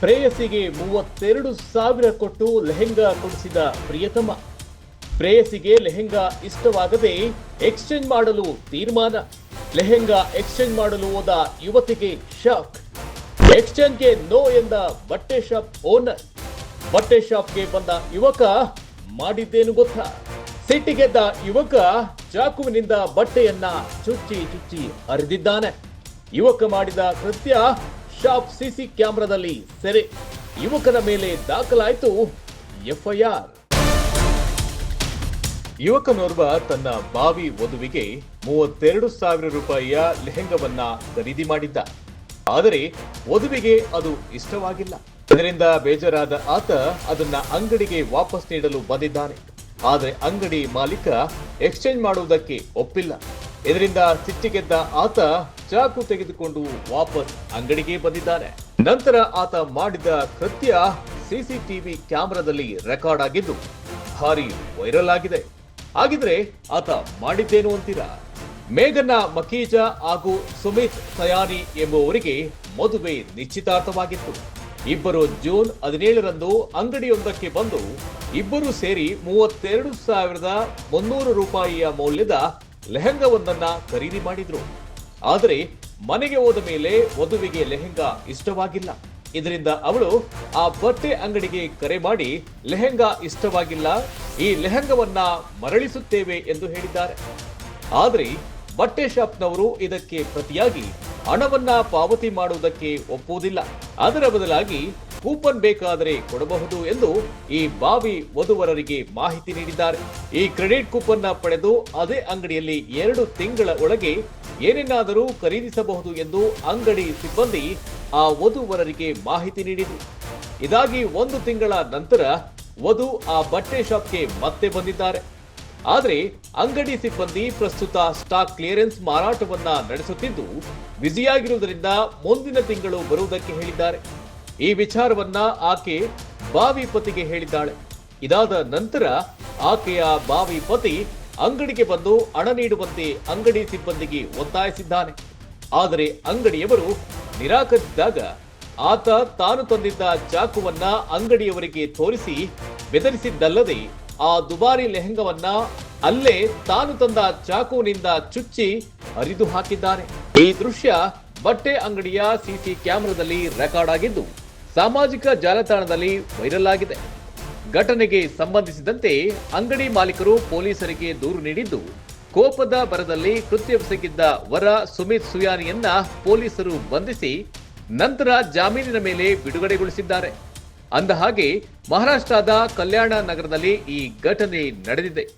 ಪ್ರೇಯಸಿಗೆ ಮೂವತ್ತೆರಡು ಸಾವಿರ ಕೊಟ್ಟು ಲೆಹೆಂಗಾ ಕೊಡಿಸಿದ ಪ್ರಿಯತಮ. ಪ್ರೇಯಸಿಗೆ ಲೆಹೆಂಗಾ ಇಷ್ಟವಾಗದೆ ಎಕ್ಸ್ಚೇಂಜ್ ಮಾಡಲು ತೀರ್ಮಾನ. ಲೆಹೆಂಗಾ ಎಕ್ಸ್ಚೇಂಜ್ ಮಾಡಲು ಹೋದ ಯುವತಿಗೆ ಶಾಕ್. ಎಕ್ಸ್ಚೇಂಜ್ಗೆ ನೋ ಎಂದ ಬಟ್ಟೆ ಶಾಪ್ ಓನರ್. ಬಟ್ಟೆ ಶಾಪ್ಗೆ ಬಂದ ಯುವಕ ಮಾಡಿದ್ದೇನು ಗೊತ್ತಾ? ಸಿಟ್ಟಿಗೆದ್ದ ಯುವಕ ಚಾಕುವಿನಿಂದ ಬಟ್ಟೆಯನ್ನ ಚುಚ್ಚಿ ಚುಚ್ಚಿ ಹರಿದಿದ್ದಾನೆ. ಯುವಕ ಮಾಡಿದ ಕೃತ್ಯ ಶಾಪ್ ಸಿಸಿ ಕ್ಯಾಮೆರಾದಲ್ಲಿ ಸೆರೆ. ಯುವಕನ ಮೇಲೆ ದಾಖಲಾಯಿತು ಎಫ್ಐಆರ್. ಯುವಕನೋರ್ವ ತನ್ನ ಬಾವಿ ವಧುವಿಗೆ ಮೂವತ್ತೆರಡು ಸಾವಿರ ರೂಪಾಯಿಯ ಲೆಹೆಂಗವನ್ನ ಖರೀದಿ ಮಾಡಿದ್ದ. ಆದರೆ ವಧುವಿಗೆ ಅದು ಇಷ್ಟವಾಗಿಲ್ಲ. ಇದರಿಂದ ಬೇಜಾರಾದ ಆತ ಅದನ್ನ ಅಂಗಡಿಗೆ ವಾಪಸ್ ನೀಡಲು ಬಂದಿದ್ದಾನೆ. ಆದರೆ ಅಂಗಡಿ ಮಾಲೀಕ ಎಕ್ಸ್ಚೇಂಜ್ ಮಾಡುವುದಕ್ಕೆ ಒಪ್ಪಿಲ್ಲ. ಇದರಿಂದ ಸಿಟ್ಟಿಗೆದ್ದ ಆತ ಚಾಕು ತೆಗೆದುಕೊಂಡು ವಾಪಸ್ ಅಂಗಡಿಗೆ ಬಂದಿದ್ದಾನೆ. ನಂತರ ಆತ ಮಾಡಿದ ಕೃತ್ಯ ಸಿಸಿಟಿವಿ ಕ್ಯಾಮೆರಾದಲ್ಲಿ ರೆಕಾರ್ಡ್ ಆಗಿದ್ದು ಭಾರಿ ವೈರಲ್ ಆಗಿದೆ. ಹಾಗಿದ್ರೆ ಆತ ಮಾಡಿದ್ದೇನು ಅಂತೀರಾ? ಮೇಘನ, ಮಕೀಜಾ ಹಾಗೂ ಸುಮಿತ್ ಸಯಾನಿ ಎಂಬುವರಿಗೆ ಮದುವೆ ನಿಶ್ಚಿತಾರ್ಥವಾಗಿತ್ತು. ಇಬ್ಬರು ಜೂನ್ ಹದಿನೇಳರಂದು ಅಂಗಡಿಯೊಂದಕ್ಕೆ ಬಂದು ಇಬ್ಬರು ಸೇರಿ ಮೂವತ್ತೆರಡು ಸಾವಿರದ ಮುನ್ನೂರು ರೂಪಾಯಿಯ ಮೌಲ್ಯದ ಲೆಹಂಗವೊಂದನ್ನ ಖರೀದಿ ಮಾಡಿದ್ರು. ಆದರೆ ಮನೆಗೆ ಹೋದ ಮೇಲೆ ವಧುವಿಗೆ ಲೆಹೆಂಗಾ ಇಷ್ಟವಾಗಿಲ್ಲ. ಇದರಿಂದ ಅವಳು ಆ ಬಟ್ಟೆ ಅಂಗಡಿಗೆ ಕರೆ ಮಾಡಿ, ಲೆಹೆಂಗಾ ಇಷ್ಟವಾಗಿಲ್ಲ, ಈ ಲೆಹೆಂಗವನ್ನ ಮರಳಿಸುತ್ತೇವೆ ಎಂದು ಹೇಳಿದ್ದಾರೆ. ಆದರೆ ಬಟ್ಟೆ ಶಾಪ್ನವರು ಇದಕ್ಕೆ ಪ್ರತಿಯಾಗಿ ಹಣವನ್ನ ಪಾವತಿ ಮಾಡುವುದಕ್ಕೆ ಒಪ್ಪುವುದಿಲ್ಲ. ಅದರ ಬದಲಾಗಿ ಕೂಪನ್ ಬೇಕಾದರೆ ಕೊಡಬಹುದು ಎಂದು ಈ ಬಾವಿ ವಧುವರರಿಗೆ ಮಾಹಿತಿ ನೀಡಿದ್ದಾರೆ. ಈ ಕ್ರೆಡಿಟ್ ಕೂಪನ್ನ ಪಡೆದು ಅದೇ ಅಂಗಡಿಯಲ್ಲಿ ಎರಡು ತಿಂಗಳ ಒಳಗೆ ಏನನ್ನಾದರೂ ಖರೀದಿಸಬಹುದು ಎಂದು ಅಂಗಡಿ ಸಿಬ್ಬಂದಿ ಆ ವಧುವರರಿಗೆ ಮಾಹಿತಿ ನೀಡಿದರು. ಇದಾಗಿ ಒಂದು ತಿಂಗಳ ನಂತರ ವಧು ಆ ಬಟ್ಟೆ ಶಾಪ್ಗೆ ಮತ್ತೆ ಬಂದಿದ್ದಾರೆ. ಆದರೆ ಅಂಗಡಿ ಸಿಬ್ಬಂದಿ ಪ್ರಸ್ತುತ ಸ್ಟಾಕ್ ಕ್ಲಿಯರೆನ್ಸ್ ಮಾರಾಟವನ್ನ ನಡೆಸುತ್ತಿದ್ದು, ಬ್ಯುಸಿಯಾಗಿರುವುದರಿಂದ ಮುಂದಿನ ತಿಂಗಳು ಬರುವುದಕ್ಕೆ ಹೇಳಿದ್ದಾರೆ. ಈ ವಿಚಾರವನ್ನ ಆಕೆ ಬಾವಿ ಪತಿಗೆ ಹೇಳಿದ್ದಾಳೆ. ಇದಾದ ನಂತರ ಆಕೆಯ ಬಾವಿ ಪತಿ ಅಂಗಡಿಗೆ ಬಂದು ಹಣ ನೀಡುವಂತೆ ಅಂಗಡಿ ಸಿಬ್ಬಂದಿಗೆ ಒತ್ತಾಯಿಸಿದ್ದಾನೆ. ಆದರೆ ಅಂಗಡಿಯವರು ನಿರಾಕರಿಸಿದಾಗ ಆತ ತಾನು ತಂದಿದ್ದ ಚಾಕುವನ್ನ ಅಂಗಡಿಯವರಿಗೆ ತೋರಿಸಿ ಬೆದರಿಸಿದ್ದಲ್ಲದೆ ಆ ದುಬಾರಿ ಲೆಹಂಗವನ್ನ ಅಲ್ಲೇ ತಾನು ತಂದ ಚಾಕುವಿನಿಂದ ಚುಚ್ಚಿ ಹರಿದು ಹಾಕಿದ್ದಾರೆ ಈ ದೃಶ್ಯ ಬಟ್ಟೆ ಅಂಗಡಿಯ ಸಿಸಿ ಕ್ಯಾಮೆರಾದಲ್ಲಿ ರೆಕಾರ್ಡ್ ಆಗಿದ್ದು ಸಾಮಾಜಿಕ ಜಾಲತಾಣದಲ್ಲಿ ವೈರಲ್ ಆಗಿದೆ. ಘಟನೆಗೆ ಸಂಬಂಧಿಸಿದಂತೆ ಅಂಗಡಿ ಮಾಲೀಕರು ಪೊಲೀಸರಿಗೆ ದೂರು ನೀಡಿದ್ದು, ಕೋಪದ ಬರದಲ್ಲಿ ಕೃತ್ಯವೆಸಗಿದ್ದ ವರ ಸುಮಿತ್ ಸುಯಾನಿಯನ್ನ ಪೊಲೀಸರು ಬಂಧಿಸಿ, ನಂತರ ಜಾಮೀನಿನ ಮೇಲೆ ಬಿಡುಗಡೆಗೊಳಿಸಿದ್ದಾರೆ. ಅಂದಹಾಗೆ ಮಹಾರಾಷ್ಟ್ರದ ಕಲ್ಯಾಣ ನಗರದಲ್ಲಿ ಈ ಘಟನೆ ನಡೆದಿದೆ.